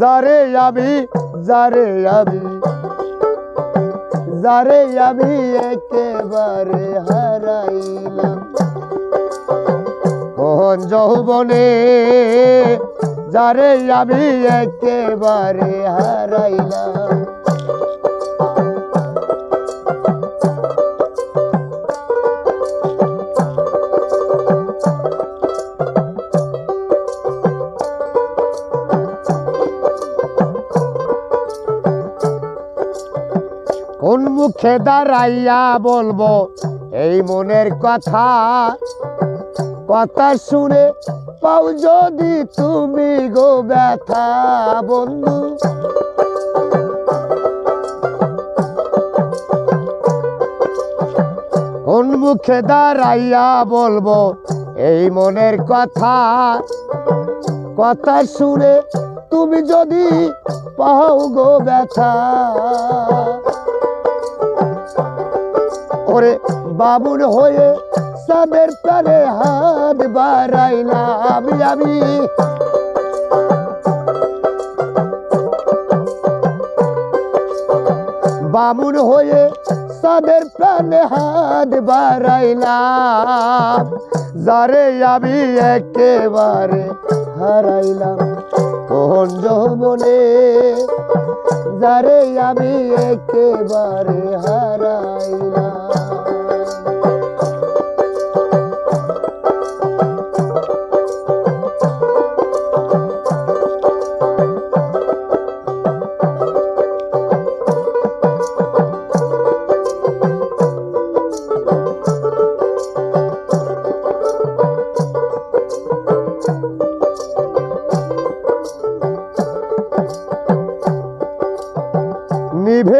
যারে আমি যারে আমি যারে আমি একেবারে হারাইলাম। কোন যৌবনে যারে যাবি একেবারে হারাইলাম। মুখে দাঁড়াইয়া বলব, এই মনের কথা কথা শুনে পাও যদি তুমি গো ব্যথা, বন্ধু। কোন মুখে দাঁড়াইয়া বলব, এই মনের কথা কথা শুনে তুমি যদি পাও গো ব্যথা। ওরে বাবুর হয়ে সাদের প্রাণে হাত বাড়াইলাম আমি। বামুন হয়ে সাদের প্রাণে হাত বাড়াইলাম, যারে আমি একেবারে হারাইলাম। কোন যৌবনে যারে আমি একেবারে হারাইলাম।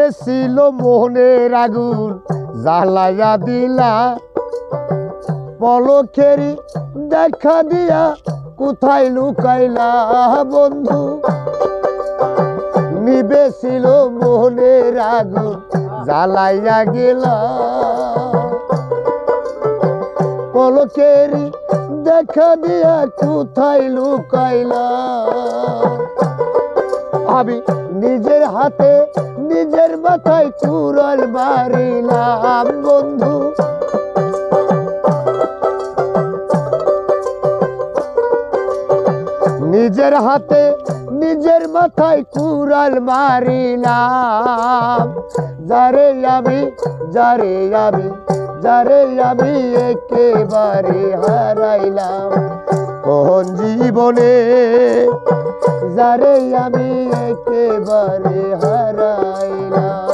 নিভেছিল মোহনের আগুন জ্বালাইয়া দিলা। পলকেরি দেখা দিয়া কোথায় লুকাইলা বন্ধু? নিবেছিল মোহনের আগুন জ্বালাইয়া গেলা। পলকেরি দেখা দিয়া কোথায় লুকাইলা? আমি নিজের হাতে, নিজের মাথায় কুড়াল মারিলাম বন্ধু। নিজের হাতে, নিজের মাথায় কুড়াল মারিলাম যারে আমি যারে আমি যারে আমি একেবারে হারাইলাম। কোন জীবনে যারে আমি একেবারে হারাইলাম।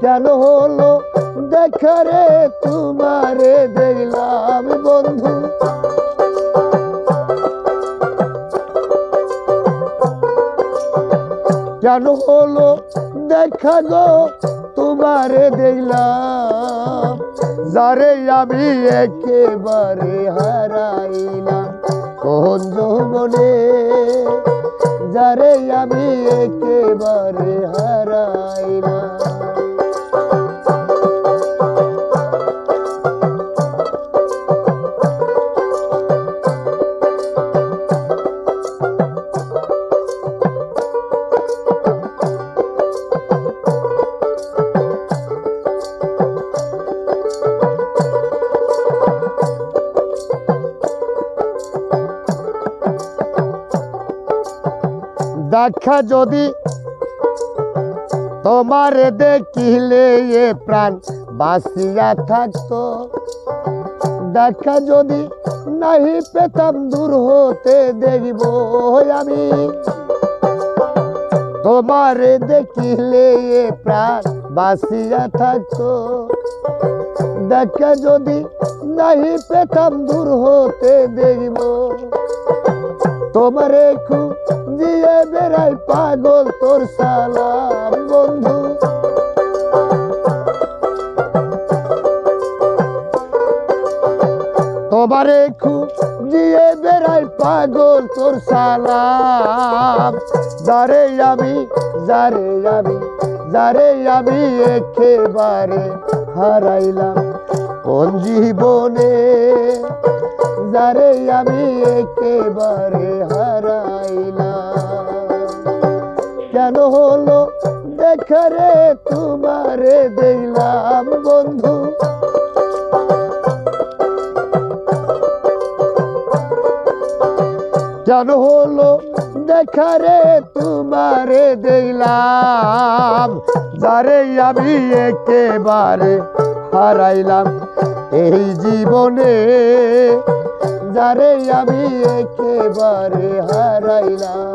কেন হলো? দেখা রে, তোমারে দেখলাম বন্ধু। কেন হলো? দেখা গো, তোমারে দেখলাম। যারে আমি একেবারে হারাইলাম। কোন যৌবনে যারে আমি একেবারে হারাইলাম? দেখা যদি তোমার দেখিলে এ প্রাণ বাঁচিয়া থাকতো। দেখা যদি নাহি পেতাম দূর হতে দেখব আমি। তোমার দেখিলে এ প্রাণ বাঁচিয়া থাকতো। দেখা যদি নাহি পেতাম দূর হতে দেখব। তোমারে খুঁজিয়ে বেড়াই পাগল তোর সালাম, বন্ধু। তোমারে খুঁজিয়ে বেড়াই পাগল তোর সালাম। যারে আমি যারে আমি যারে আমি একেবারে হারাইলাম কোন জীবনে? যারে আমি একেবারে হারাইলাম। হলো দেখারে তোমারে দেখলাম বন্ধু। কেন হলো দেখারে তোমারে দেখলাম। যারে আমি একেবারে হারাইলাম এই জীবনে, যারে আমি একেবারে হারাইলাম।